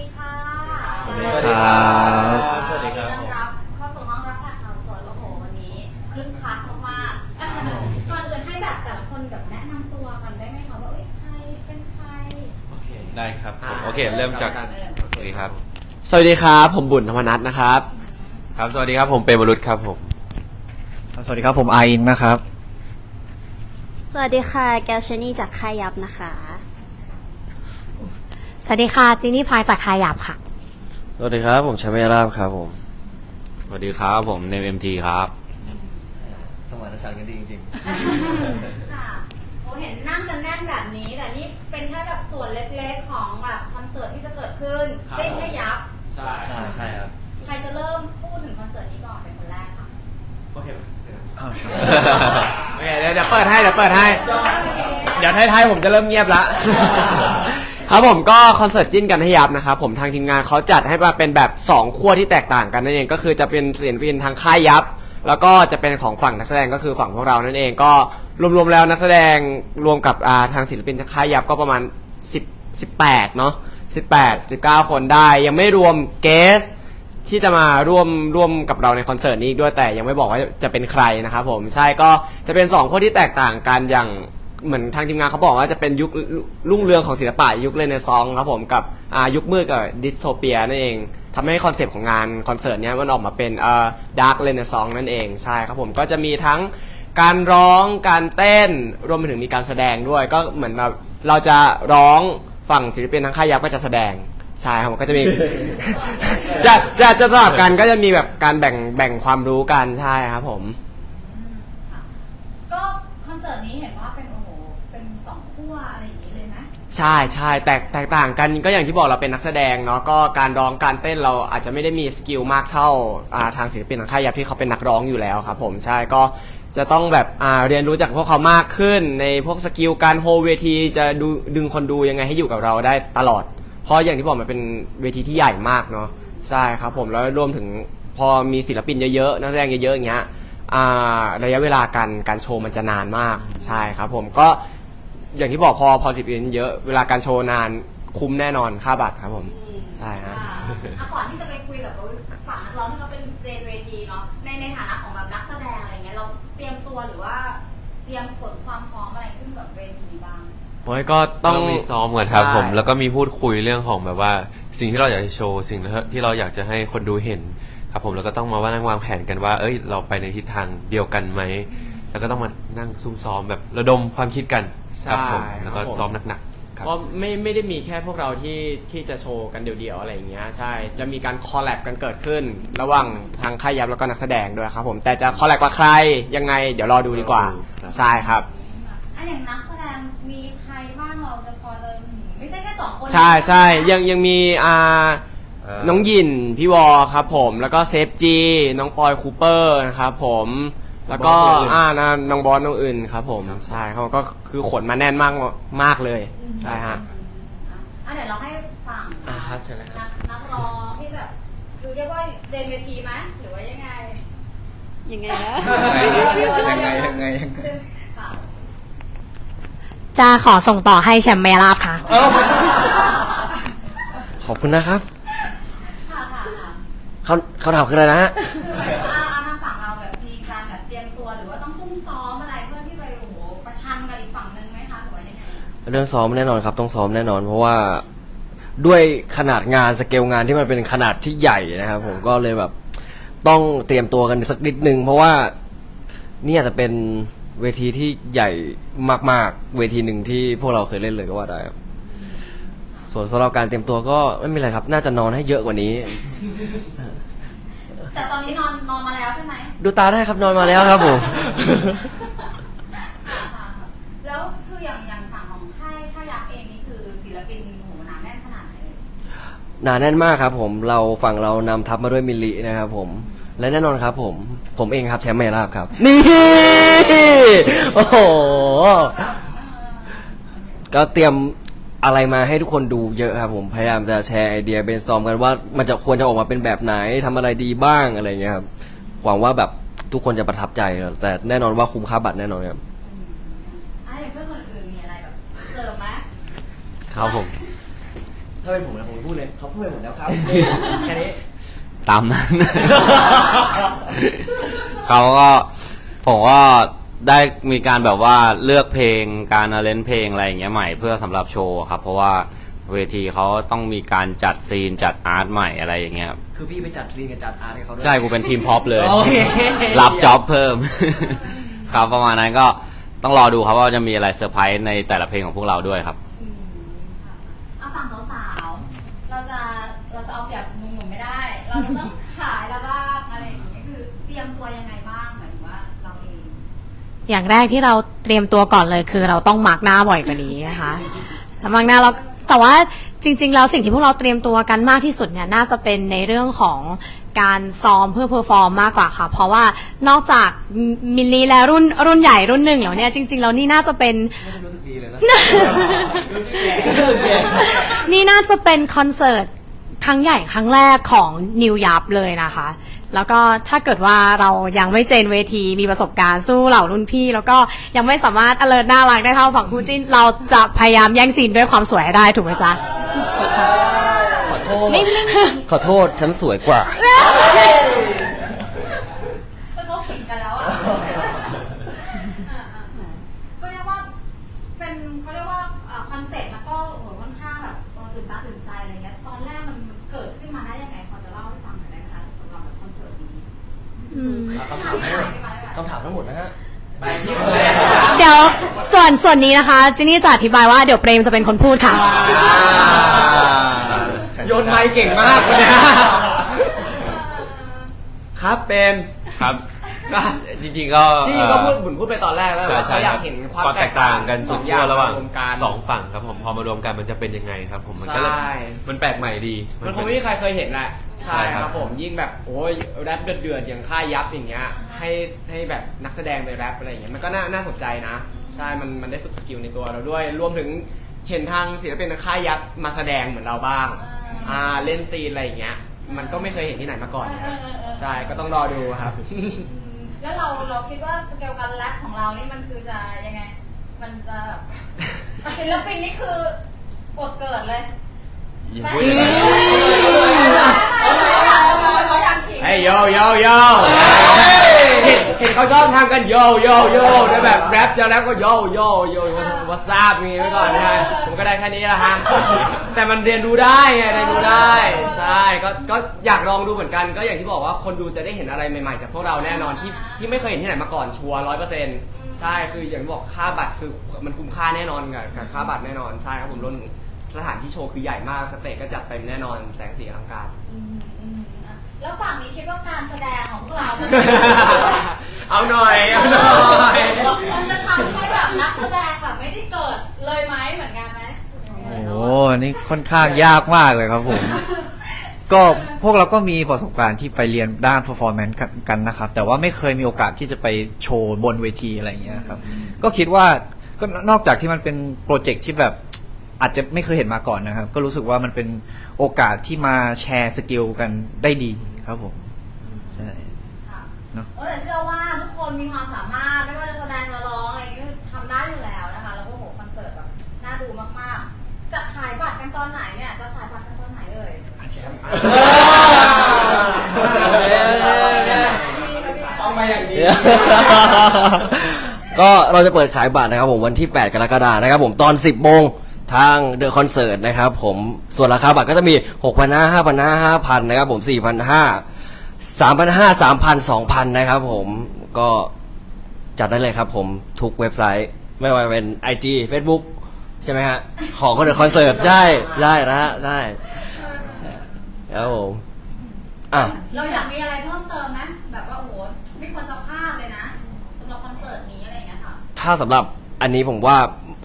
ดีค่ะสวัสดีครับสวัสดีครับต้อนรับเข้าสู่ห้องรับแขกข่าวสดโอ้โหวันนี้คลึ้นคลักมากๆก่อนอื่นให้แบบแต่ละคนแบบแนะนำตัวกันได้ไหมคะว่าเอ้ยใครเป็นใครได้ครับผมโอเคเริ่มจากสวัสดีครับ สวัสดีครับผมบุญธรรมนัทนะครับ ครับสวัสดีครับผมเป็นมรุษครับผมสวัสดีครับผมไออินนะครับ สวัสดีค่ะแกลชนี่จากค่ายยับนะคะส วัสดีค่ะจินนี่พายจากคาหยาบค่ะ สวัสดีครับผมชัยเมราบครับผม สวัสดีครับผมเนมเอ็มทีครับ สมานฉันท์กันดีจริงค่ะโอ้เห็นนั่งกันแน่นแบบนี้แต่นี่เป็นแค่แบบส่วนเล็กๆของแบบคอนเสิร์ตที่จะเกิดขึ้นครับเจ๊งให้ยับใช่ใช่ใช่ครับใครจะเริ่มพูดถึงคอนเสิร์ตนี้ก่อนเป็นคนแรกค่ะโอเคอ้าวโอเคเดี๋ยวเดี๋ยวเปิดให้เดี๋ยวเปิดให้ เดี๋ยวท้ายๆผมจะเริ่มเงียบละ ครับผมก็คอนเสิร์ตจิ้นกันให้ยับนะครับผมทางทีมงานเขาจัดให้มาเป็นแบบ 2ขั้วที่แตกต่างกันนั่นเองก็คือจะเป็นศิลปินทางค่ายยับ แล้วก็จะเป็นของฝั่งนักแสดงก็คือฝั่งพวกเรานั่นเองก็รวมๆแล้วนักแสดงรวมกับอ่าทางศิลปินทางค่ายยับก็ประมาณ 10 18เนาะ18 19 คนได้ยังไม่รวมเกสที่จะมาร่วมร่วมกับเราในคอนเสิร์ตนี้อีกด้วยแต่ยังไม่บอกว่าจะเป็นใครนะครับผมใช่ก็จะเป็นสองคนที่แตกต่างกันอย่าง เหมือนทางทีมงานเขาบอกว่าจะเป็นยุครุ่งเรืองของศิลปะยุคเลนซองครับผมกับอ่ายุคมืดกับดิสโทเปียนั่นเองทำให้คอนเซปต์ของงานคอนเสิร์ตเนี้ยมันออกมาเป็นอ่าดาร์กเลนซองนั่นเองใช่ครับผมก็จะมีทั้งการร้องการเต้นรวมไปถึงมีการแสดงด้วย ก็เหมือนแบบเราจะร้องฝั่งศิลปินทางค่ายยับก็จะแสดงใช่ครับผมก็จะมี จะจะจะสลับกันก็จะมีแบบการแบ่งแบ่งความรู้กันใช่ครับผมก็คอนเสิร์ตนี้เห็นว่า ใช่ใช่แตกแตกต่างกันก็อย่างที่บอกเราเป็นนักแสดงเนาะก็การร้องการเต้นเราอาจจะไม่ได้มีสกิลมากเท่าอ่าทางศิลปินทางค่ายยับที่เขาเป็นนักร้องอยู่แล้วครับผมใช่ก็จะต้องแบบอ่าเรียนรู้จากพวกเขามากขึ้น ในพวกสกิลการโฮเวที จะดูดึงคนดูยังไงให้อยู่กับเราได้ตลอด เพราะอย่างที่บอกมันเป็นเวทีที่ใหญ่มากเนาะใช่ครับผมแล้วรวมถึงพอมีศิลปินเยอะๆนักแสดงเยอะๆอย่างเงี้ยระยะเวลาการการโชว์มันจะนานมากใช่ครับผมก็ อย่างที่บอกพอพอสิบเนเยอะเวลาการโชว์นานคุ้มแน่นอนค่าบัตรครับผม ใช่ฮะอ่าอะก่อนที่จะไปคุยกับฝั่งนักร้องที่เขาเป็นเจนเวทีเนาะในในฐานะของแบบนักแสดงอะไรเงี้ยเราเตรียมตัวหรือว่าเตรียมฝนความพร้อมอะไรขึ้นแบบเวทีบ้าง โอ้ยก็ต้ต้อองงมีซ้อมก่อนครับใช่ ผม แล้วก็มีพูดคุยเรื่องของแบบว่า สิ่งที่เราอยากจะโชว์สิ่งที่เราอยากจะให้คนดูเห็นครับผมแล้วก็ต้องมาว่านั่งวางแผนกันว่า เอ้ย เราไปในทิศทางเดียวกันไหม แล้วก็ต้องมานั่งซุ่มซ้อมแบบระดมความคิดกันครับผมใช่แล้วก็ครับผม ซ้อมหนักๆครับ เพราะไม่ไม่ได้มีแค่พวกเราที่ที่จะโชว์กันเดี่ยวๆอะไรอย่างเงี้ยใช่จะมีการคอลแลบกันเกิดขึ้น ระหว่างทางค่ายยับแล้วก็นักแสดงด้วยครับผมแต่จะคอลแลบกับใครยังไง เดี๋ยวรอดูดีกว่าครับ ใช่ครับ อันอย่างนักแสดงมีใครบ้างเราจะพอจะไม่ใช่แค่สองคนใช่ใช่ยังยังมีอ่าเอ่อน้องยินพี่วอครับผมแล้วก็เซฟจีน้องปอยคูเปอร์นะครับผม แล้วก็บอสน้องอื่นอ่านะน้องบอสน้องอื่นครับ ผมใช่เขาก็คือขนมาแน่นมากมากเลยใช่ฮะอะอะเดี๋ยวเราให้ฟังอะครับเชิญเลยครับนักนักร้องที่แบบคือเรียกว่าเจนเวทีไหมหรือว่ายังไงยังไงนะยังไงยังไงยังไงซึ่งค่ะจะขอส่งต่อให้แชมป์เมราบค่ะ ขอบคุณนะครับค่ะค่ะค่ะเขาเขาถามคืออะไรนะฮะ เรื่องซ้อมแน่นอนครับ ต้องซ้อมแน่นอน เพราะว่าด้วยขนาดงานสเกลงานที่มันเป็นขนาดที่ใหญ่นะครับผมก็เลยแบบต้องเตรียมตัวกันสักนิดนึง เพราะว่านี่อาจจะเป็นเวทีที่ใหญ่มาก ๆ เวทีหนึ่งที่พวกเราเคยเล่นเลยก็ว่าได้ครับส่วนสำหรับการเตรียมตัวก็ไม่มีอะไรครับ น่าจะนอนให้เยอะกว่านี้ แต่ตอนนี้นอนนอนมาแล้วใช่ไหมดูตาได้ครับนอนมาแล้วครับผม ค่ะค่ะแล้วคืออย่างอย่างฝั่งของค่ายค่ายยักษ์เองนี่คือศิลปินโหหนาแน่นขนาดไหนเลย หนาแน่นมากครับผมเราฝั่งเรานำทัพมาด้วยมิลลินะครับผมและแน่นอนครับผมผมเองครับแชมป์ไม่ราบครับ นี่ โอ้โห ก็เตรียมอะไรมาให้ทุกคนดูเยอะครับผมพยายามจะแชร์ไอเดียเบนสตอมกันว่ามันจะควรจะออกมาเป็นแบบไหนทำอะไรดีบ้างอะไรเงี้ยครับหวังว่าแบบทุกคนจะประทับใจครับแต่แน่นอนว่าคุ้มค่าบัตรแน่นอนครับ อะอย่างเพื่อนคนอื่นมีอะไรแบบเสริมไหมครับผมถ้าาเป็นผมนะผมจะพูดเลยเขาพูดไปหมดแล้วครับแค่นี้ ตามนั้น เขาก็ผมก็ได้มีการแบบว่าเลือกเพลงการเล่นเพลงอะไรอย่างเงี้ยใหม่เพื่อสำหรับโชว์ครับ เพราะว่าเวทีเขาต้องมีการจัดซีนจัดอาร์ตใหม่อะไรอย่างเงี้ย คือพี่ไปจัดซีนกับจัดอาร์ตให้เขาด้วย ใช่กูเป็นทีมพ็อปเลย โอเค รับจ็อบเพิ่ม ครับประมาณนั้นก็ต้องรอดูครับว่าจะมีอะไรเซอร์ไพรส์ในแต่ละเพลงของพวกเราด้วยครับ เราจะต้องขายแล้วบ้างอะไรอย่างเงี้ยคือเตรียมตัวยังไงบ้างหมายถึงว่าเราเอง อย่างแรกที่เราเตรียมตัวก่อนเลยคือเราต้องมาร์กหน้าบ่อยกว่านี้นะคะแล้วมาร์กหน้าเราแต่ว่าจริง ๆ แล้วสิ่งที่พวกเราเตรียมตัวกันมากที่สุดเนี่ยน่าจะเป็นในเรื่องของการซ้อมเพื่อเพอร์ฟอร์มมากกว่าค่ะ เพราะว่านอกจากมิลลีและรุ่นรุ่นใหญ่รุ่นหนึ่งแล้วเนี่ยจริงๆแล้วนี่น่าจะเป็น รู้สึกดีเลยนะนี่น่าจะเป็นคอนเสิร์ต ครั้งใหญ่ครั้งแรกของนิวยับเลยนะคะ แล้วก็ถ้าเกิดว่าเรายังไม่เจนเวทีมีประสบการณ์สู้เหล่ารุ่นพี่ แล้วก็ยังไม่สามารถ alert น่ารักได้เท่าฝั่งคู่จิ้น เราจะพยายามแย่งซีนด้วยความสวยให้ได้ถูกไหมจ๊ะ ขอโทษไม่ไม่ขอโทษ ฉันสวยกว่า คำถามทั้งหมดคำถามทั้งหมดนะฮะไปที่ผมเลยเดี๋ยวส่วนส่วนนี้นะคะจินนี่จะอธิบายว่าเดี๋ยวเปรมจะเป็นคนพูดค่ะ โยนไมค์เก่งมากคนเนี้ยครับเป็น ครับ จริงๆก็ที่จริงก็พูดบุญพูดไปตอนแรกแล้วใช่ว่าใช่เขาอยากเห็นความแตกต่างกันสสุอดงอขั้ย่างวระหว่างรวมกันสองฝั่งครับผมพอมารวมกันมันจะเป็นยังไงครับ ผมมันก็เลยใช่มันแปลกใหม่ดี มันคงไม่มีใครเคยเห็นแหละใช่ใช่คครัรับบผมยิ่งแบบโอ้ยแรปเดือดๆอย่างค่ายยับอย่างเงี้ยให้ให้แบบนักแสดงไปแรปอะไรอย่างเงี้ยมันก็น่าน่าสนใจนะ ใช่มันมันได้ฝึกสกิลในตัวเราด้วยรวมถึงเห็นทางศิลปินทางค่ายยับมาแสดงเหมือนเราบ้างอ่าเล่นซีนอะไรอย่างเงี้ยมันก็ไม่เคยเห็นที่ไหนมาก่อนนะครับใช่ก็ต้องรอดูครับ แล้วเราเราคิดว่าสเกลการแรปของเรานี่มันคือจะยังไง มันจะศิลปินนี่คือกดเกิดเลยอย่าแบบพูดอย่างนั้นเขาอยากขิงเฮ้ยโยโยโย เห็นเห็นเขาชอบทำกันโยโยโยแล้วแบบแรปจะแรปก็โยโยโยวัสซาบมีไว้ก่อนนะฮะผมก็ได้แค่นี้ละฮะแต่มันเรียนรู้ได้ไงเรียนรู้ได้ ใช่ก็ก็อยากลองดูเหมือนกัน ก็อย่างที่บอกว่าคนดูจะได้เห็นอะไรใหม่ๆจากพวกเราแน่นอนที่ที่ไม่เคยเห็นที่ไหนมาก่อนชัวร้อยเปอร์เซ็นต์ใช่คืออย่างที่บอกค่าบัตรคือมันคุ้มค่าแน่นอนกับกับค่าบัตรแน่นอนใช่ครับผมรวมถึงสถานที่โชว์คือใหญ่มากสเตจก็จัดเต็มแน่นอนแสงสีอลังการ แล้วฝั่งนี้คิดว่าการแสดงของพวกเรา เอาหน่อยเอาหน่อยมันจะทำให้แบบนักแสดงแบบไม่ได้เกิดเลยไหมเหมือนกันไหมโอ้โหนี่ค่อนข้างยากมากเลยครับผม ก็พวกเราก็มีประสบการณ์ที่ไปเรียนด้าน performance กันนะครับ แต่ว่าไม่เคยมีโอกาสที่จะไปโชว์บนเวทีอะไรอย่างเงี้ยครับ ก็คิดว่าก็นอกจากที่มันเป็นโปรเจกต์ที่แบบอาจจะไม่เคยเห็นมาก่อนนะครับ ก็รู้สึกว่ามันเป็นโอกาสที่มาแชร์สกิลกันได้ดี ครับผม ใช่ค่ะเนอะเออแต่เชื่อว่าทุกคนมีความสามารถไม่ว่าจะแสดงหรือร้องอะไรอย่างเงี้ยทำได้อยู่แล้วนะคะ แล้วก็โหคอนเสิร์ตแบบน่าดูมากๆ จะขายบัตรกันตอนไหนเนี่ย จะขายบัตรกันตอนไหนเอ่ยต้องมาอย่างนี้ ก็เราจะเปิดขายบัตรนะครับผมวันที่ 8 กรกฎาคมนะครับผมตอน 10โมง ทางเดอะคอนเสิร์ตนะครับผมส่วนราคาบัตรก็จะมี 6 5 0 0 5 5 5 5,000นะครับผม 4 5 0 0 3,500 3,000 2,000 นะครับผมก็จัดได้เลยครับผมทุกเว็บไซต์ ไม่ว่าจะเป็น IG Facebook ใช่ไหมฮะ ของก็เดอะคอนเสิร์ตได้ได้นะฮะได้แล้วผมอะ เราอยากมีอะไรเพิ่มเติมไหมแบบว่าโอ้โหไม่ควรจะพลาดเลยนะสำหรับคอนเสิร์ตนี้อะไรอย่างเงี้ยค่ะ ถ้าสำหรับอันนี้ผมว่า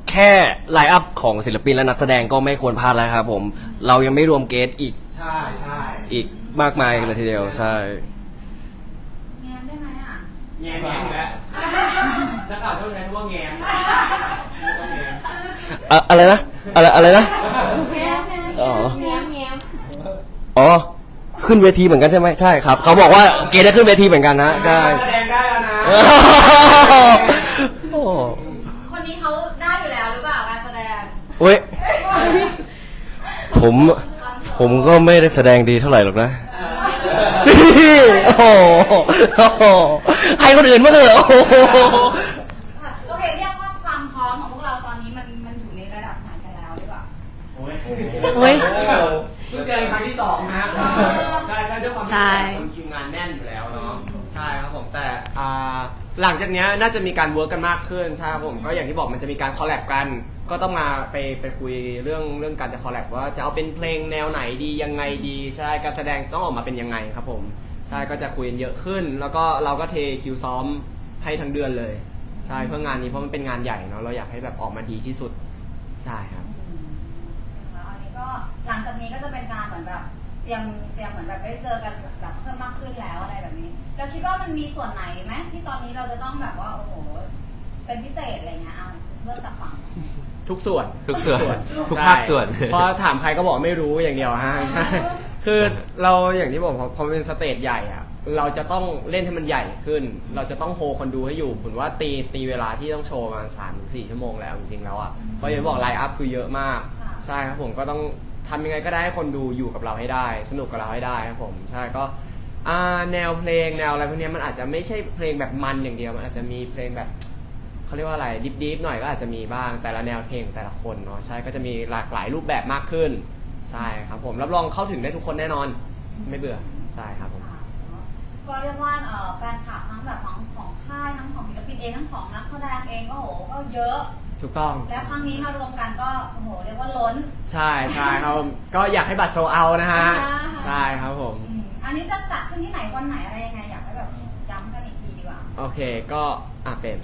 แค่ไลน์อัพของศิลปินและนักแสดงก็ไม่ควรพลาดแล้วครับผม เรายังไม่รวมเกสอีกใช่ใช่อีกมากมายเลยทีเดียวใช่ แง้มได้ไหมอะ แงมแงมแล้วนักข่าวชอบใช้คำว่าแงมอะอะไรนะอะไรอะไรนะ แง้มแง้มอ๋อ แง้มแง้มอ๋อ ขึ้นเวทีเหมือนกันใช่ไหมใช่ครับ เขาบอกว่าเกสได้ขึ้นเวทีเหมือนกันนะใช่ แสดงได้แล้วนะ โอ้คนนี้เขา ได้อยู่แล้วหรือเปล่าการแสดงเว้ยผผม ผมก็ไม่ได้แสดงดีเท่าไหร่หรอกนะ โอ้โหโอ้โหให้คนอื่นมางเถอะโอ้โหค่ะโอเคเรียกว่าความพร้อมของพวกเราตอนนี้มันมันอยู่ในระดับไหนกันแล้วดีกว่า โอ้ยโอ้ยเพิ่งเจอกันครั้งที่สองนะเออใช่ใช่ด้วยความใช่ที่คนคิวงานแน่นอยู่แล้วเนาะใช่ครับผมแต่อ่า หลังจากเนี้ยน่าจะมีการเวิร์กกันมากขึ้นใช่ครับผมก็อย่างที่บอกมันจะมีการคอลแลบกัน ก็ต้องมาไปไปคุยเรื่องเรื่องการจะคอลแลบว่าจะเอาเป็นเพลงแนวไหนดียังไงดีใช่การแสดงต้องออกมาเป็นยังไงครับผมใช่ก็จะคุยกันเยอะขึ้น แล้วก็เราก็เทคิวซ้อมให้ทั้งเดือนเลยใช่เพื่องานนี้เพราะมันเป็นงานใหญ่เนาะเราอยากให้แบบออกมาดีที่สุดใช่ครับแล้วอันนี้ก็หลังจากนี้ก็จะเป็นการเหมือนแบบ ยมเตรียมเหมือนแบบได้เจอกันแบบเพิ่มมากขึ้นแล้วอะไรแบบนี้ เราคิดว่ามันมีส่วนไหนไหมที่ตอนนี้เราจะต้องแบบว่าโอ้โหเป็นพิเศษอะไรเงี้ยเอาเริ่มจากฝั่ง ทุกส่วนทุกส่วนทุกใช่ภาคส่วนเพราะถามใครก็บอกไม่รู้อย่างเดียวฮะ คือเราอย่างที่บอกพอพอมันเป็นสเตจใหญ่อะเราจะต้องเล่นให้มันใหญ่ขึ้น เราจะต้องโฮคนดูให้อยู่ผมว่าตีตีเวลาที่ต้องโชว์ประมาณสามถึงสี่ชั่วโมงแล้วจริงๆแล้วอะเพราะอย่างที่บอกไลน์อัพคือเยอะมาก ค่ะ ใช่ครับผมก็ต้อง ทำยังไงก็ได้ให้คนดูอยู่กับเราให้ได้ สนุกกับเราให้ได้ครับผมใช่ก็อ่าแนวเพลงแนวอะไรพวกเนี้ยมันอาจจะไม่ใช่เพลงแบบมันอย่างเดียวมันอาจจะมีเพลงแบบเขาเรียกว่าอะไรดิฟดิฟหน่อยก็อาจจะมีบ้างแต่ละแนวเพลงแต่ละคนเนาะใช่ก็จะมีหลากหลายรูปแบบมากขึ้นใช่ครับผมรับรองเข้าถึงได้ทุกคนแน่นอน ไม่เบื่อใช่ครับผมก็เรียกว่าเอ่อแฟนคลับทั้งแบบของของค่ายทั้งของศิลปินเองทั้งของนักแสดงเองก็โหก็เยอะ ถูกต้อง แล้วครั้งนี้มารวมกันก็โอ้โหเรียกว่าล้น ใช่ใช่ครับผมก็อยากให้บัตรโซเอานะฮะ อ่า ใช่ครับผม อืมอันนี้จะจัดขึ้นที่ไหนวันไหนอะไรยังไงอยากให้แบบย้ำกันอีกทีดีกว่า โอเคก็อะเป็น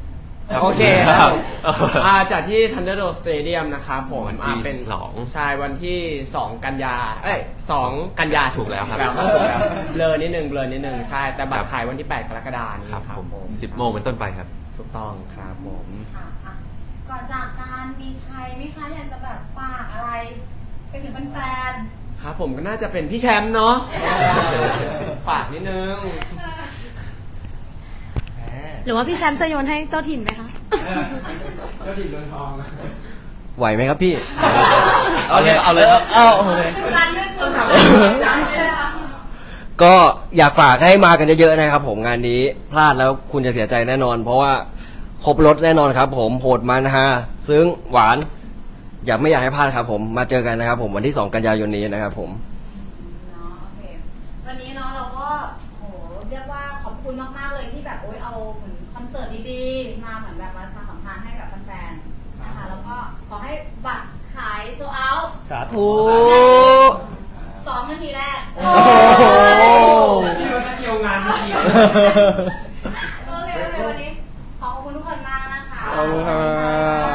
ครับโอเคครับครับอ่าจากที่ Thunderdome Stadium นะครับผมวันที่อ่าเป็นสองใช่วันที่ 2 กันยา เอ้ย2กันยาถูกแล้วครับถูกแล้วเบลอนิดนึงเบลอนิดนึงใช่ แต่บัตครัรบ ขายวันที่ 8 กรกฎาคมนี้ครับครับผมผมสิบโมงเป็นต้นไปครับ ถูกต้องครับผม ค่ะอะ ก่อนจากการมีใครไหมคะอยากจะแบบฝากอะไร ไปถึงแฟนครับผมก็น่าจะเป็นพี่แชมป์เนาะฝากนิดนึงหรือว่าพี่แชมป์จะโยนให้เจ้าถิ่นไหมคะ เจ้าถิ่นเมืองทอง ไหวไหมครับพี่ เอาเลยเอาเลยครับเอาโอเคๆการยื่นมือของเราเนี่ยนะคะก็อยากฝากให้มากันเยอะๆนะครับผมงานนี้พลาดแล้วคุณจะเสียใจแน่นอน เพราะว่า ครบรถแน่นอนครับ ผมโหดมันฮะซึ้งหวาน อยากไม่อยากให้พลาดครับ ผมมาเจอกันนะครับ ผมวันที่ 2 กันยายนนี้นะครับ ผม เนาะโอเควันนี้เนาะเราก็โหเรียกว่าขอบคุณมากๆเลยที่แบบโอ้ยเอาเหมือนคอนเสิร์ตดีๆ มาเหมือนแบบมาประชาสัมพันธ์ให้กับแฟนๆนะคะแล้วก็ขอให้บัตรขายโซเอา สาธุ สองนาทีแรก โอ้โหนี่มันเกี่ยวงานเมื่อกี้ uh,